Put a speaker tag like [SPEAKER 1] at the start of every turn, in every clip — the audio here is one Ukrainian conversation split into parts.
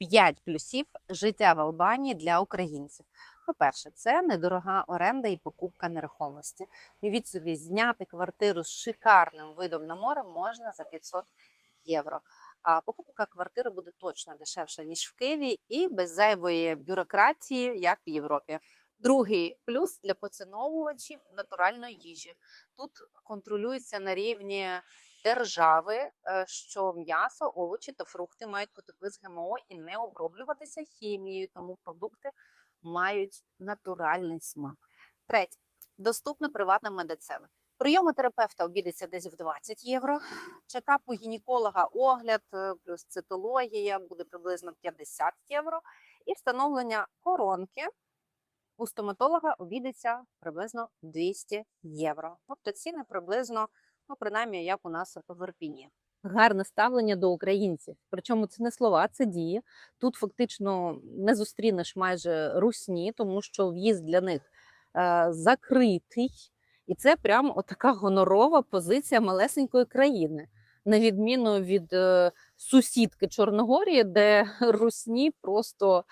[SPEAKER 1] 5 плюсів життя в Албанії для українців. По-перше, це недорога оренда і покупка нерухомості. Уявіть собі, зняти квартиру з шикарним видом на море можна за 500 євро. А покупка квартири буде точно дешевша, ніж в Києві, і без зайвої бюрократії, як в Європі. Другий плюс для поціновувачів натуральної їжі. Тут контролюється на рівні держави, е, що м'ясо, овочі та фрукти мають бути без ГМО і не оброблюватися хімією, тому продукти мають натуральний смак. Третє доступна приватна медицина. Прийом у терапевта обійдеться десь в 20 євро. Чекап у гінеколога, огляд е, плюс цитологія буде приблизно 50 євро. І встановлення коронки у стоматолога обійдеться приблизно 200 євро. Тобто ціни приблизно, ну принаймні, як у нас в Ірпіні. Гарне ставлення до українців. Причому це не слова, це дії. Тут фактично не зустрінеш майже русні, тому що в'їзд для них е, закритий. І це прям отака гонорова позиція малесенької країни, на відміну від е, сусідки Чорногорії, де русні просто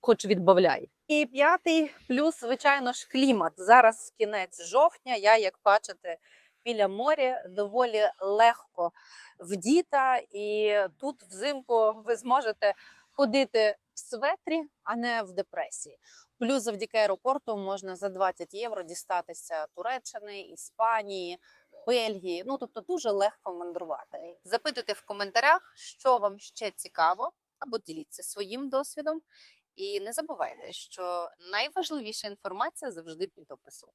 [SPEAKER 1] хоч відбавляй. І п'ятий плюс, звичайно ж, клімат. Зараз кінець жовтня. Я, як бачите, біля моря доволі легко вдіта, і тут взимку ви зможете ходити в светрі, а не в депресії. Плюс завдяки аеропорту можна за 20 євро дістатися Туреччини, Іспанії, Бельгії. Ну тобто дуже легко мандрувати. Запитуйте в коментарях, що вам ще цікаво, або діліться своїм досвідом. І не забувайте, що найважливіша інформація завжди під описом.